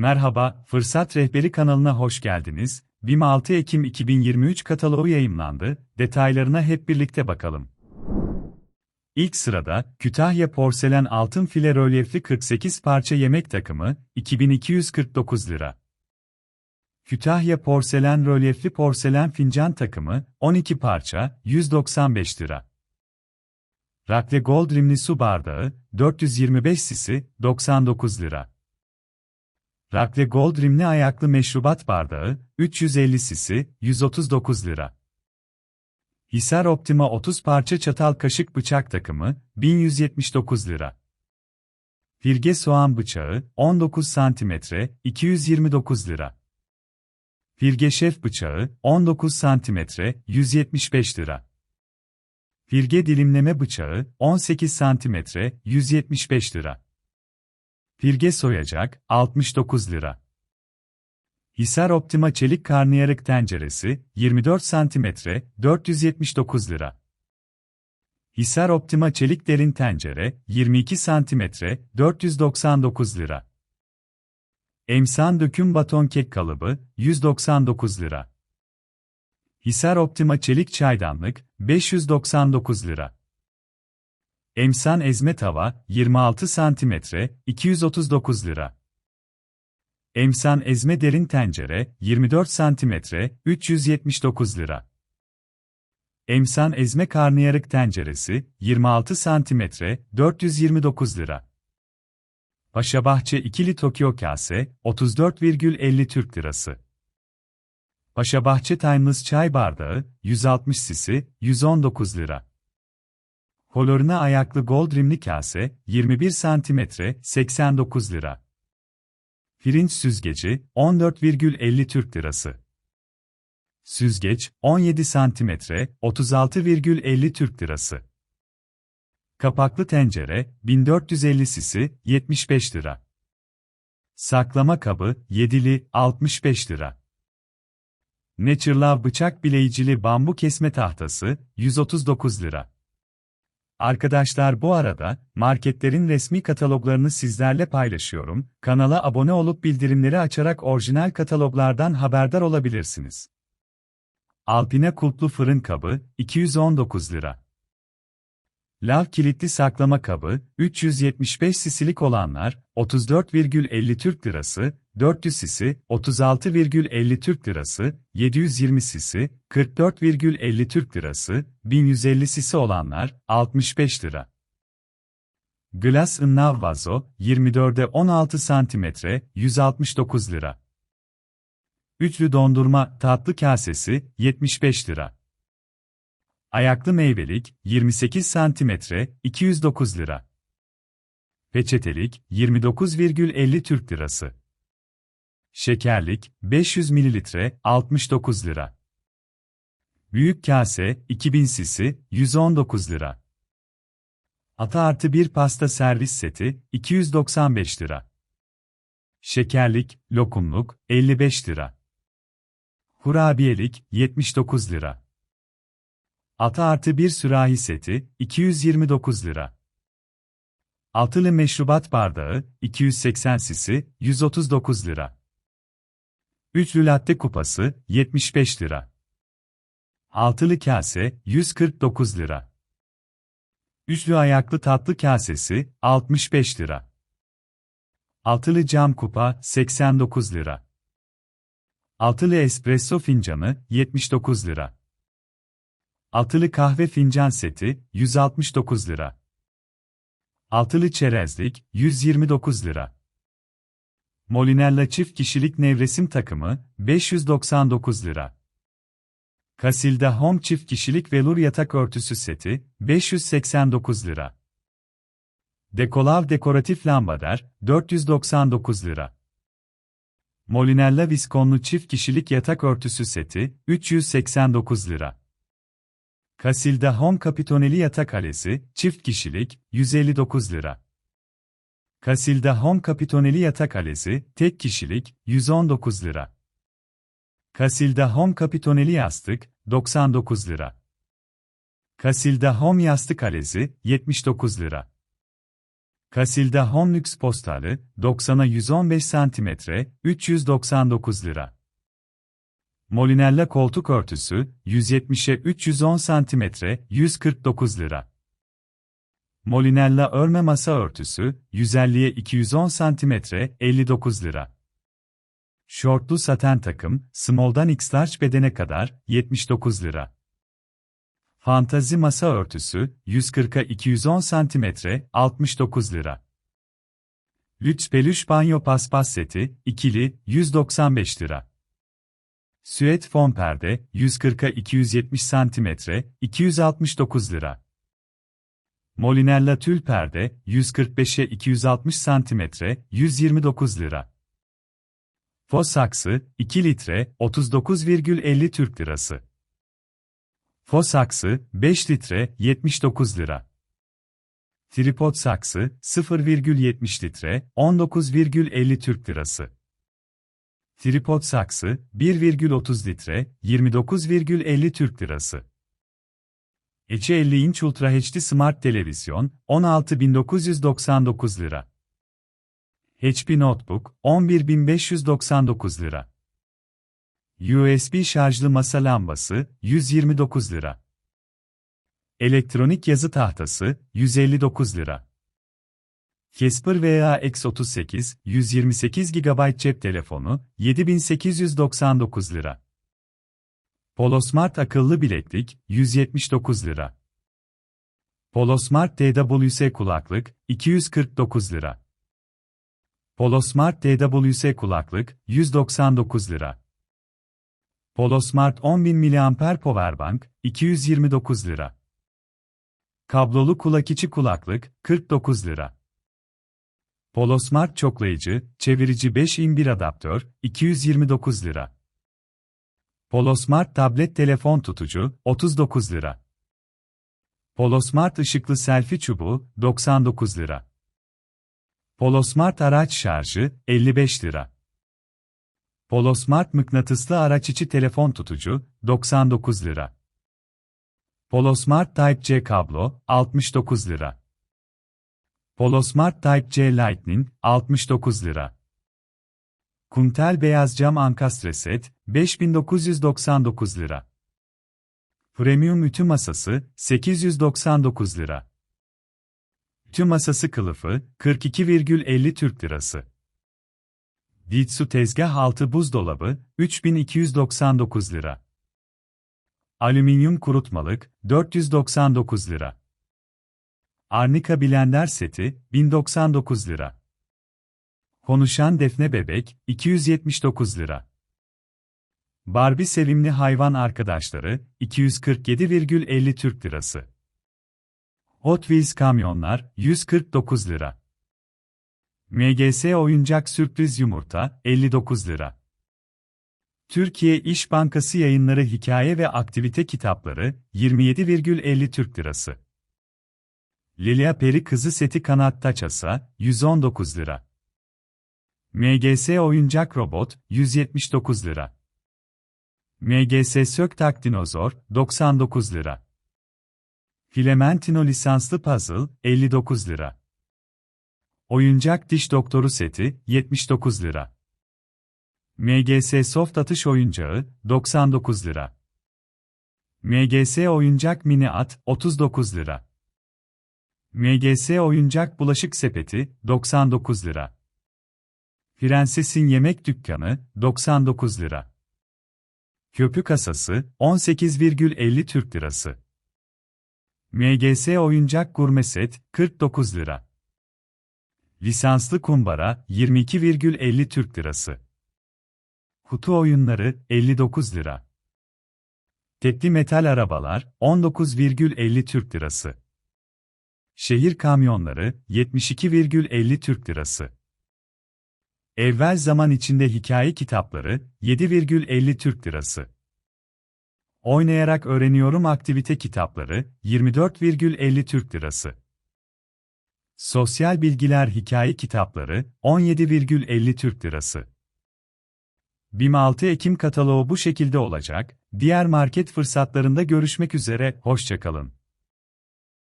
Merhaba, Fırsat Rehberi kanalına hoş geldiniz. BİM 6 Ekim 2023 kataloğu yayımlandı, detaylarına hep birlikte bakalım. İlk sırada, Kütahya Porselen Altın File Rölyefli 48 parça yemek takımı, 2249 lira. Kütahya Porselen Rölyefli Porselen Fincan takımı, 12 parça, 195 lira. Rakle Gold rimli su bardağı, 425 sisi, 99 lira. Rakle Gold rimli ayaklı meşrubat bardağı, 350 sisi, 139 lira. Hisar Optima 30 parça çatal kaşık bıçak takımı, 1179 lira. Firge soğan bıçağı, 19 cm, 229 lira. Firge şef bıçağı, 19 cm, 175 lira. Firge dilimleme bıçağı, 18 cm, 175 lira. Firge soyacak, 69 lira. Hisar Optima çelik karnıyarık tenceresi, 24 cm, 479 lira. Hisar Optima çelik derin tencere, 22 cm, 499 lira. Emsan döküm baton kek kalıbı, 199 lira. Hisar Optima çelik çaydanlık, 599 lira. Emsan ezme tava, 26 cm, 239 lira. Emsan ezme derin tencere, 24 cm, 379 lira. Emsan ezme karnıyarık tenceresi, 26 cm, 429 lira. Paşabahçe ikili Tokyo kase, 34,50 Türk lirası. Paşabahçe Timeless çay bardağı, 160 sisi, 119 lira. Koloruna ayaklı gold rimli kase, 21 cm, 89 lira. Pirinç süzgeci, 14,50 Türk lirası. Süzgeç, 17 cm, 36,50 Türk lirası. Kapaklı tencere, 1450 sisi, 75 lira. Saklama kabı, 7'li, 65 lira. Naturelove bıçak bileyicili bambu kesme tahtası, 139 lira. Arkadaşlar bu arada, marketlerin resmi kataloglarını sizlerle paylaşıyorum, kanala abone olup bildirimleri açarak orijinal kataloglardan haberdar olabilirsiniz. Alpine kulplu fırın kabı, 219 lira. Lav kilitli saklama kabı, 375 sisilik olanlar, 34,50 Türk lirası, 400 sisi, 36,50 Türk lirası, 720 sisi, 44,50 Türk lirası, 1150 sisi olanlar, 65 lira. Glass ınnav vazo, 24'e 16 cm, 169 lira. Üçlü dondurma tatlı kasesi, 75 lira. Ayaklı meyvelik, 28 cm, 209 lira. Peçetelik, 29,50 Türk lirası. Şekerlik, 500 ml, 69 lira. Büyük kase, 2000 sisi, 119 lira. Ata artı bir pasta servis seti, 295 lira. Şekerlik, lokumluk, 55 lira. Kurabiyelik, 79 lira. Ata artı bir sürahi seti, 229 lira. Altılı meşrubat bardağı, 280 sisi, 139 lira. Üçlü latte kupası, 75 lira. Altılı kase, 149 lira. Üçlü ayaklı tatlı kasesi, 65 lira. Altılı cam kupa, 89 lira. Altılı espresso fincanı, 79 lira. Altılı kahve fincan seti, 169 lira. Altılı çerezlik, 129 lira. Molinella çift kişilik nevresim takımı, 599 lira. Casilda Home çift kişilik velur yatak örtüsü seti, 589 lira. Dekolav dekoratif lambader, 499 lira. Molinella viskonlu çift kişilik yatak örtüsü seti, 389 lira. Casilda Home kapitoneli yatak alesi, çift kişilik, 159 lira. Casilda Home kapitoneli yatak alesi, tek kişilik, 119 lira. Casilda Home kapitoneli yastık, 99 lira. Casilda Home yastık alesi, 79 lira. Casilda Homlux postalı, 90'a 115 cm, 399 lira. Molinella koltuk örtüsü, 170'e 310 cm, 149 lira. Molinella örme masa örtüsü, 150'ye 210 cm, 59 lira. Şortlu saten takım, small'dan x large bedene kadar, 79 lira. Fantazi masa örtüsü, 140'a 210 cm, 69 lira. Lüks peluş banyo paspas seti, ikili, 195 lira. Süet fon perde, 140'a 270 cm, 269 lira. Molinella tül perde, 145'e 260 cm, 129 lira. Fos saksı, 2 litre, 39,50 Türk lirası. Fos saksı, 5 litre, 79 lira. Tripod saksı, 0,70 litre, 19,50 Türk lirası. Tripod saksı, 1,30 litre, 29,50 Türk lirası. Eçi 50 inç Ultra HD Smart Televizyon, 16.999 lira. HP Notebook, 11.599 lira. USB şarjlı masa lambası, 129 lira. Elektronik yazı tahtası, 159 lira. Casper veya X38, 128 GB cep telefonu, 7899 lira. Polosmart akıllı bileklik, 179 lira. Polosmart DWS kulaklık, 249 lira. Polosmart DWS kulaklık, 199 lira. Polosmart 10.000 mAh powerbank, 229 lira. Kablolu kulak içi kulaklık, 49 lira. Polosmart çoklayıcı, çevirici 5 in 1 adaptör, 229 lira. Polosmart tablet telefon tutucu, 39 lira. Polosmart ışıklı selfie çubuğu, 99 lira. Polosmart araç şarjı, 55 lira. Polosmart mıknatıslı araç içi telefon tutucu, 99 lira. Polosmart Type-C kablo, 69 lira. Polosmart Type-C Lightning, 69 lira. Kuntel beyaz cam ankastre set, 5999 lira. Premium ütü masası, 899 lira. Ütü masası kılıfı, 42,50 Türk lirası. Ditsu tezgah altı buzdolabı, 3299 lira. Alüminyum kurutmalık, 499 lira. Arnika blender seti, 1099 lira. Konuşan defne bebek, 279 lira. Barbie sevimli hayvan arkadaşları, 247,50 Türk lirası. Hot Wheels kamyonlar, 149 lira. MGS oyuncak sürpriz yumurta, 59 lira. Türkiye İş Bankası yayınları hikaye ve aktivite kitapları, 27,50 Türk lirası. Lilia Peri kızı seti kanat taçasa, 119 lira. MGS oyuncak robot, 179 lira. MGS Söktak Dinozor, 99 lira. Filementino lisanslı puzzle, 59 lira. Oyuncak diş doktoru seti, 79 lira. MGS Soft atış oyuncağı, 99 lira. MGS oyuncak mini at, 39 lira. MGS oyuncak bulaşık sepeti, 99 lira. Prensesin yemek dükkanı, 99 lira. Köpük kasası, 18,50 Türk lirası. MGS oyuncak gurme set, 49 lira. Lisanslı kumbara, 22,50 Türk lirası. Kutu oyunları, 59 lira. Tekli metal arabalar, 19,50 Türk lirası. Şehir kamyonları, 72,50 Türk lirası. Evvel zaman içinde hikaye kitapları, 7,50 Türk lirası. Oynayarak öğreniyorum aktivite kitapları, 24,50 Türk lirası. Sosyal bilgiler hikaye kitapları, 17,50 Türk lirası. BİM 6 Ekim kataloğu bu şekilde olacak, diğer market fırsatlarında görüşmek üzere, hoşçakalın.